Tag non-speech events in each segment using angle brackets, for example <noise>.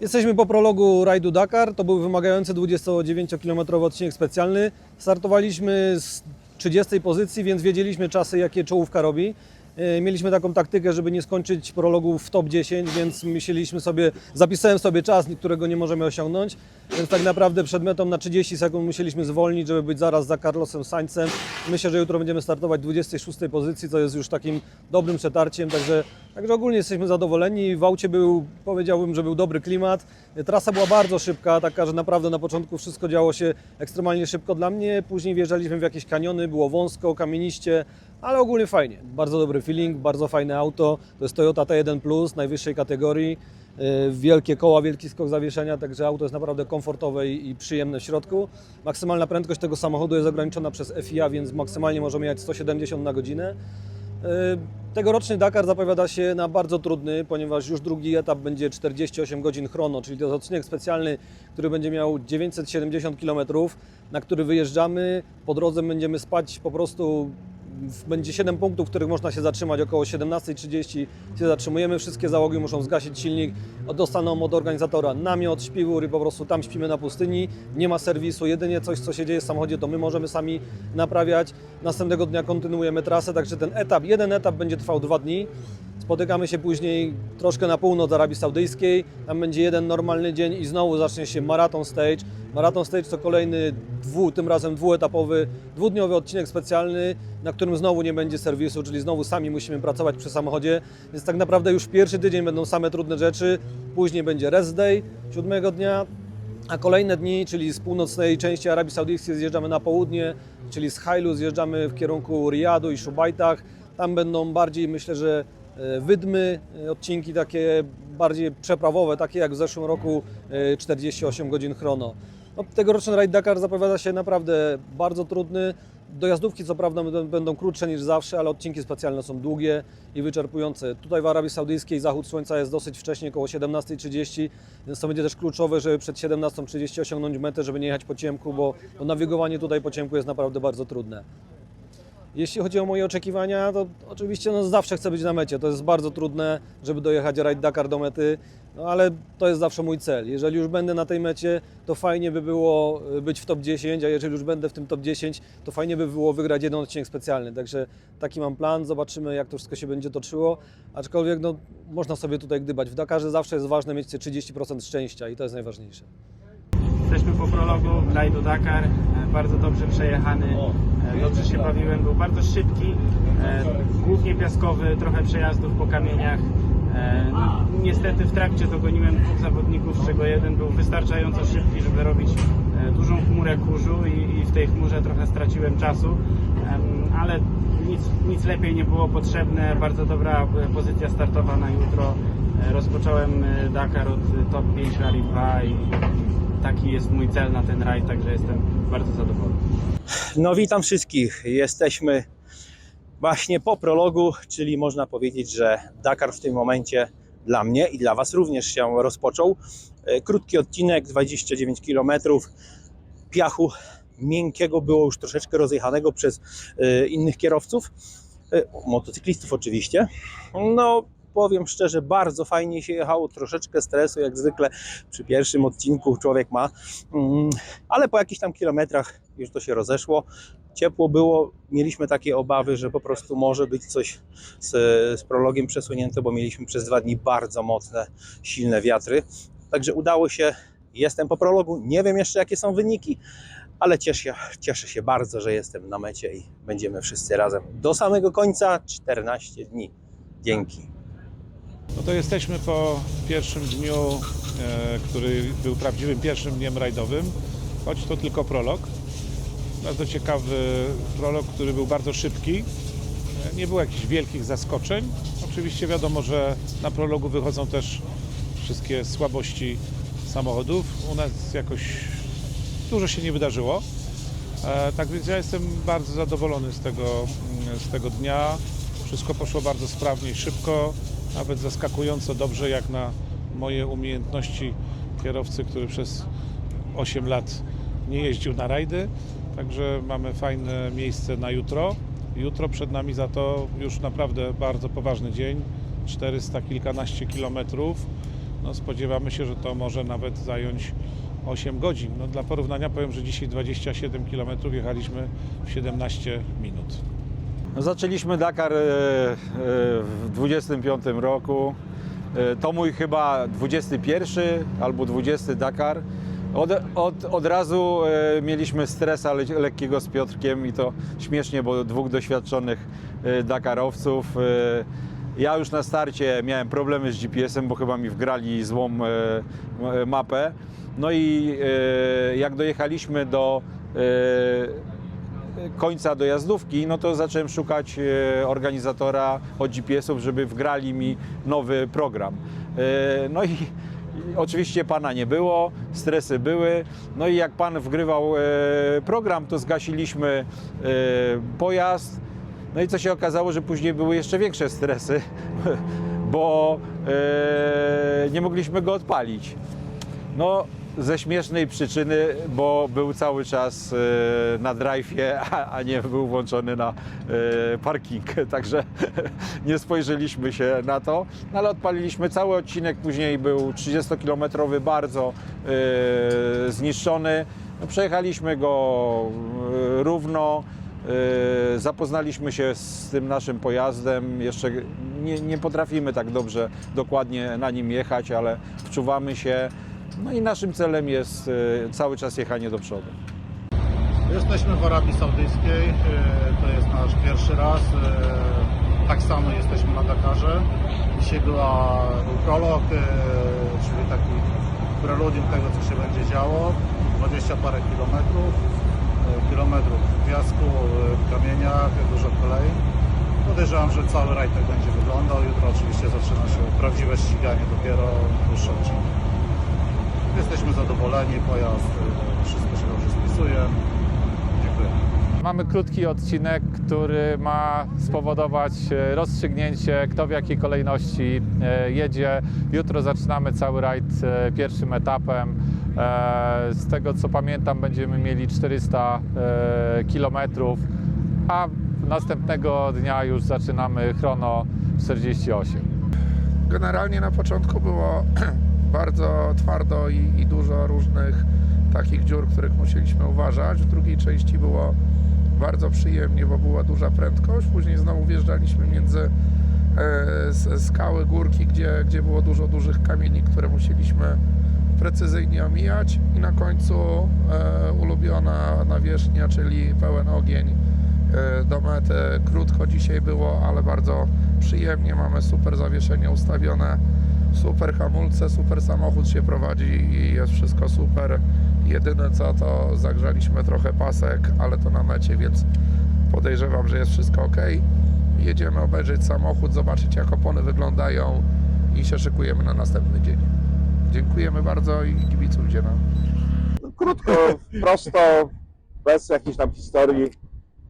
Jesteśmy po prologu rajdu Dakar. To był wymagający 29-kilometrowy odcinek specjalny. Startowaliśmy z 30 pozycji, więc wiedzieliśmy czasy, jakie czołówka robi. E, Mieliśmy taką taktykę, żeby nie skończyć prologu w top 10, więc myśleliśmy sobie, zapisałem sobie czas, którego nie możemy osiągnąć, więc tak naprawdę przed metą na 30 sekund musieliśmy zwolnić, żeby być zaraz za Carlosem Sainzem. Myślę, że jutro będziemy startować w 26 pozycji, co jest już takim dobrym przetarciem, także, także ogólnie jesteśmy zadowoleni. W aucie był, powiedziałbym, że był dobry klimat. Trasa była bardzo szybka, taka, że naprawdę na początku wszystko działo się ekstremalnie szybko dla mnie. Później wjeżdżaliśmy w jakieś kaniony, było wąsko, kamieniście, ale ogólnie fajnie. Bardzo dobry feeling, bardzo fajne auto. To jest Toyota T1 Plus najwyższej kategorii. Yy, Wielkie koła, wielki skok zawieszenia, także auto jest naprawdę komfortowe i przyjemne w środku. Maksymalna prędkość tego samochodu jest ograniczona przez FIA, więc maksymalnie możemy jechać 170 na godzinę. Yy, Tegoroczny Dakar zapowiada się na bardzo trudny, ponieważ już drugi etap będzie 48 godzin chrono, czyli to jest odcinek specjalny, który będzie miał 970 km, na który wyjeżdżamy. Po drodze będziemy spać po prostu. Będzie 7 punktów, w których można się zatrzymać. Około 17.30 się zatrzymujemy. Wszystkie załogi muszą zgasić silnik. Dostaną od organizatora namiot, śpiwór i po prostu tam śpimy na pustyni. Nie ma serwisu. Jedynie coś, co się dzieje w samochodzie, to my możemy sami naprawiać. Następnego dnia kontynuujemy trasę, także ten etap, jeden etap będzie trwał dwa dni. Spotykamy się później troszkę na północ Arabii Saudyjskiej. Tam będzie jeden normalny dzień i znowu zacznie się maraton stage. Maraton stage to kolejny dwu, tym razem dwuetapowy, dwudniowy odcinek specjalny, na którym znowu nie będzie serwisu, czyli znowu sami musimy pracować przy samochodzie. Więc tak naprawdę już pierwszy tydzień będą same trudne rzeczy. Później będzie rest day siódmego dnia, a kolejne dni, czyli z północnej części Arabii Saudyjskiej zjeżdżamy na południe, czyli z Hailu zjeżdżamy w kierunku Riyadu i Szubajtach. Tam będą bardziej, myślę, że wydmy, e, odcinki takie bardziej przeprawowe, takie jak w zeszłym roku e, 48 godzin chrono. No, tegoroczny rajd Dakar zapowiada się naprawdę bardzo trudny. Dojazdówki co prawda będą, krótsze niż zawsze, ale odcinki specjalne są długie i wyczerpujące. Tutaj w Arabii Saudyjskiej zachód słońca jest dosyć wcześnie, około 17.30, więc to będzie też kluczowe, żeby przed 17.30 osiągnąć metę, żeby nie jechać po ciemku, bo nawigowanie tutaj po ciemku jest naprawdę bardzo trudne. Jeśli chodzi o moje oczekiwania, to oczywiście no, zawsze chcę być na mecie. To jest bardzo trudne, żeby dojechać Raid Dakar do mety, no, ale to jest zawsze mój cel. Jeżeli już będę na tej mecie, to fajnie by było y, być w top 10, a jeżeli już będę w tym top 10, to fajnie by było wygrać jeden odcinek specjalny. Także taki mam plan, zobaczymy jak to wszystko się będzie toczyło. Aczkolwiek no, można sobie tutaj gdybać. W Dakarze zawsze jest ważne mieć te 30% szczęścia i to jest najważniejsze. Jesteśmy po prologu rajdu Dakar, e, bardzo dobrze przejechany, e, dobrze się bawiłem, był bardzo szybki, e, głównie piaskowy, trochę przejazdów po kamieniach. Niestety w trakcie dogoniłem dwóch zawodników, z czego jeden był wystarczająco szybki, żeby robić dużą chmurę kurzu i, w tej chmurze trochę straciłem czasu, ale nic, nic lepiej nie było potrzebne, bardzo dobra pozycja startowa na jutro. Rozpocząłem Dakar od top 5 Rally 2 i taki jest mój cel na ten rajd, także jestem bardzo zadowolony. No witam wszystkich. Jesteśmy właśnie po prologu, czyli można powiedzieć, że Dakar w tym momencie dla mnie i dla Was również się rozpoczął. E, Krótki odcinek, 29 km. Piachu miękkiego było już troszeczkę rozjechanego przez e, innych kierowców, e, motocyklistów oczywiście. No powiem szczerze, bardzo fajnie się jechało, troszeczkę stresu jak zwykle przy pierwszym odcinku człowiek ma, Mm, ale po jakichś tam kilometrach już to się rozeszło ciepło było, mieliśmy takie obawy, że po prostu może być coś z, z prologiem przesunięte, bo mieliśmy przez dwa dni bardzo mocne, silne wiatry. Także udało się, jestem po prologu, nie wiem jeszcze jakie są wyniki, ale cieszę, cieszę się bardzo, że jestem na mecie i będziemy wszyscy razem do samego końca 14 dni. Dzięki. No to jesteśmy po pierwszym dniu, e, który był prawdziwym pierwszym dniem rajdowym, choć to tylko prolog. Bardzo ciekawy prolog, który był bardzo szybki. E, Nie było jakichś wielkich zaskoczeń. Oczywiście wiadomo, że na prologu wychodzą też wszystkie słabości samochodów. U nas jakoś dużo się nie wydarzyło. E, Tak więc ja jestem bardzo zadowolony z tego, mm, z tego dnia. Wszystko poszło bardzo sprawnie i szybko, nawet zaskakująco dobrze jak na moje umiejętności kierowcy, który przez 8 lat nie jeździł na rajdy. Także mamy fajne miejsce na jutro. Jutro przed nami za to już naprawdę bardzo poważny dzień. 400 kilkanaście kilometrów. No, spodziewamy się, że to może nawet zająć 8 godzin. No, dla porównania powiem, że dzisiaj 27 km jechaliśmy w 17 minut. Zaczęliśmy Dakar e, e, w 25 roku. E, To mój chyba 21 albo 20 Dakar. Od, od, od razu mieliśmy stres ale lekkiego z Piotrkiem i to śmiesznie, bo dwóch doświadczonych Dakarowców. Ja już na starcie miałem problemy z GPS-em, bo chyba mi wgrali złą mapę. No i jak dojechaliśmy do końca dojazdówki, no to zacząłem szukać e, organizatora od GPS-ów, żeby wgrali mi nowy program. E, No i <laughs> oczywiście pana nie było, stresy były. No i jak pan wgrywał e, program, to zgasiliśmy pojazd. No i co się okazało, że później były jeszcze większe stresy, <laughs> bo nie mogliśmy go odpalić. No, ze śmiesznej przyczyny, bo był cały czas e, na drive'ie, a, nie był włączony na e, parking. <laughs> Także <laughs> nie spojrzeliśmy się na to, no, ale odpaliliśmy cały odcinek. Później był 30-kilometrowy, bardzo e, zniszczony. No, przejechaliśmy go równo. Zapoznaliśmy się z tym naszym pojazdem. Jeszcze nie, nie potrafimy tak dobrze dokładnie na nim jechać, ale wczuwamy się. No i naszym celem jest e, cały czas jechanie do przodu. Jesteśmy w Arabii Saudyjskiej, e, to jest nasz pierwszy raz. e, Tak samo jesteśmy na Dakarze. Dzisiaj była, był prolog, czyli taki preludium tego, co się będzie działo. 20 parę kilometrów, kilometrów w piasku, w kamieniach, dużo kolei. Podejrzewam, że cały rajd tak będzie wyglądał. Jutro oczywiście zaczyna się prawdziwe ściganie, dopiero dłuższe odcinki. Jesteśmy zadowoleni, pojazd, e, wszystko się dobrze spisuje. Dziękuję. Mamy krótki odcinek, który ma spowodować e, rozstrzygnięcie, kto w jakiej kolejności e, jedzie. Jutro zaczynamy cały rajd pierwszym etapem. Z tego co pamiętam, będziemy mieli 400 e, kilometrów, a następnego dnia już zaczynamy chrono 48. Generalnie na początku było <clears throat> bardzo twardo i, i dużo różnych takich dziur, których musieliśmy uważać. W drugiej części było bardzo przyjemnie, bo była duża prędkość. Później znowu wjeżdżaliśmy między e, skały, górki, gdzie, gdzie było dużo dużych kamieni, które musieliśmy precyzyjnie omijać. I na końcu e, ulubiona nawierzchnia, czyli pełen ogień e, do mety. Krótko dzisiaj było, ale bardzo przyjemnie. Mamy super zawieszenie ustawione, super hamulce, super samochód się prowadzi i jest wszystko super. Jedyne co to zagrzaliśmy trochę pasek, ale to na mecie, więc podejrzewam, że jest wszystko ok. Jedziemy obejrzeć samochód, zobaczyć jak opony wyglądają i się szykujemy na następny dzień. Dziękujemy bardzo i kibicujcie nam. krótko, prosto, bez jakiejś tam historii.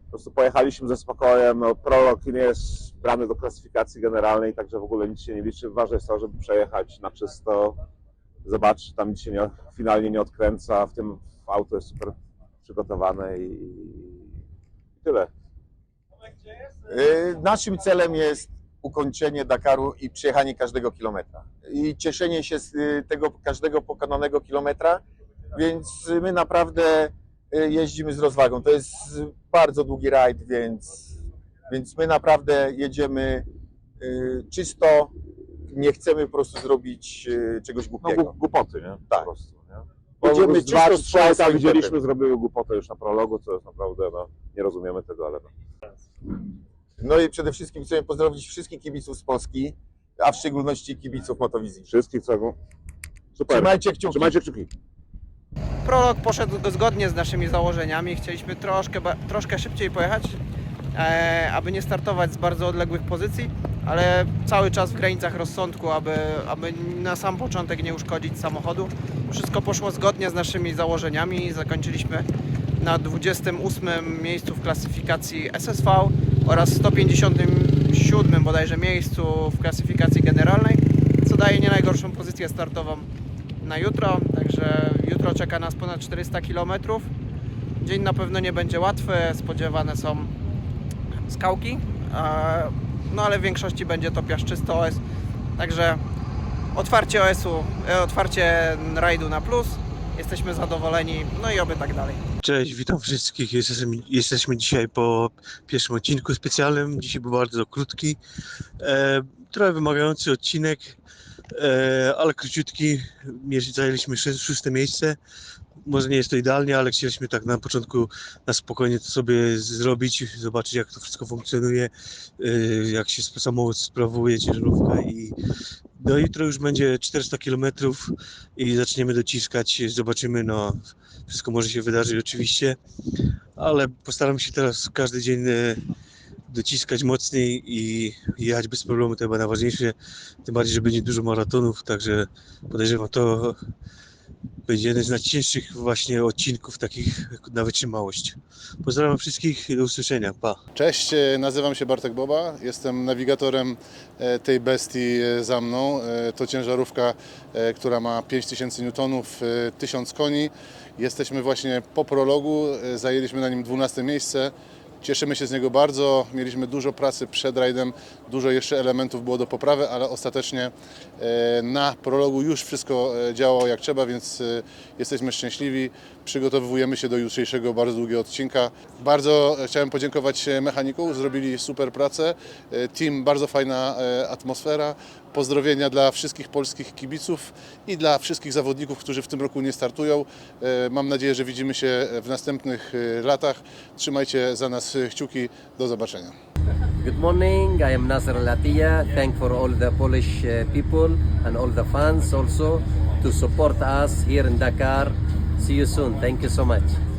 Po prostu pojechaliśmy ze spokojem. No, prolog nie jest brany do klasyfikacji generalnej, także w ogóle nic się nie liczy. Ważne jest to, żeby przejechać na czysto, zobaczyć, czy tam nic się nie, finalnie nie odkręca. W tym auto jest super przygotowane i, i tyle. Y, Naszym celem jest ukończenie Dakaru i przejechanie każdego kilometra. I cieszenie się z y, tego każdego pokonanego kilometra, więc my naprawdę y, jeździmy z rozwagą. To jest bardzo długi rajd, więc, więc my naprawdę jedziemy y, czysto. Nie chcemy po prostu zrobić y, czegoś No, głupiego. gł- głupoty, nie? Tak. Po prostu, nie? Bo Jedziemy z dwa czysto czy z trzy auta widzieliśmy, zrobiły głupotę już na prologu, co jest naprawdę, no, nie rozumiemy tego, ale no. No i przede wszystkim chcemy pozdrowić wszystkich kibiców z Polski, a w szczególności kibiców Motowizji. Wszystkich, co... Super. Trzymajcie kciuki. Trzymajcie kciuki. Prolog poszedł go zgodnie z naszymi założeniami. Chcieliśmy troszkę, troszkę szybciej pojechać, aby nie startować z bardzo odległych pozycji, ale cały czas w granicach rozsądku, aby, aby na sam początek nie uszkodzić samochodu. Wszystko poszło zgodnie z naszymi założeniami. Zakończyliśmy na 28 miejscu w klasyfikacji SSV oraz 157 bodajże miejscu w klasyfikacji generalnej, co daje nie najgorszą pozycję startową na jutro, także jutro czeka nas ponad 400 km. Dzień na pewno nie będzie łatwy, spodziewane są skałki, no ale w większości będzie to piaszczysto OS, także otwarcie OS-u, e, otwarcie rajdu na plus. Jesteśmy zadowoleni, no i oby tak dalej. Cześć, witam wszystkich. Jesteśmy, jesteśmy dzisiaj po pierwszym odcinku specjalnym. Dzisiaj był bardzo krótki, e, trochę wymagający odcinek, e, ale króciutki. Zajęliśmy szóste miejsce. Może nie jest to idealnie, ale chcieliśmy tak na początku na spokojnie to sobie zrobić, zobaczyć jak to wszystko funkcjonuje, e, jak się samochód sprawuje, ciężarówka i no jutro już będzie 400 km i zaczniemy dociskać, zobaczymy, no wszystko może się wydarzyć oczywiście, ale postaram się teraz każdy dzień e, dociskać mocniej i jechać bez problemu, to chyba najważniejsze, tym bardziej, że będzie dużo maratonów, także podejrzewam to będzie jeden z najcięższych właśnie odcinków takich na wytrzymałość. Pozdrawiam wszystkich, do usłyszenia, pa! Cześć, e, nazywam się Bartek Boba, jestem nawigatorem e, tej bestii e, za mną. To ciężarówka, która ma 5000 Nm, e, 1000 koni. Jesteśmy właśnie po prologu, zajęliśmy na nim 12 miejsce. Cieszymy się z niego bardzo. Mieliśmy dużo pracy przed rajdem, dużo jeszcze elementów było do poprawy, ale ostatecznie e, na prologu już wszystko e, działało jak trzeba, więc e, jesteśmy szczęśliwi. Przygotowujemy się do jutrzejszego bardzo długiego odcinka. Bardzo e, chciałem podziękować e, mechanikom, zrobili super pracę. E, Team, bardzo fajna atmosfera. Pozdrowienia dla wszystkich polskich kibiców i dla wszystkich zawodników, którzy w tym roku nie startują. Mam nadzieję, że widzimy się w następnych latach. Trzymajcie za nas kciuki. Do zobaczenia. Good morning, I am Nasser Latia. Thank for all the Polish people and all the fans also to support us here in Dakar. See you soon. Thank you so much.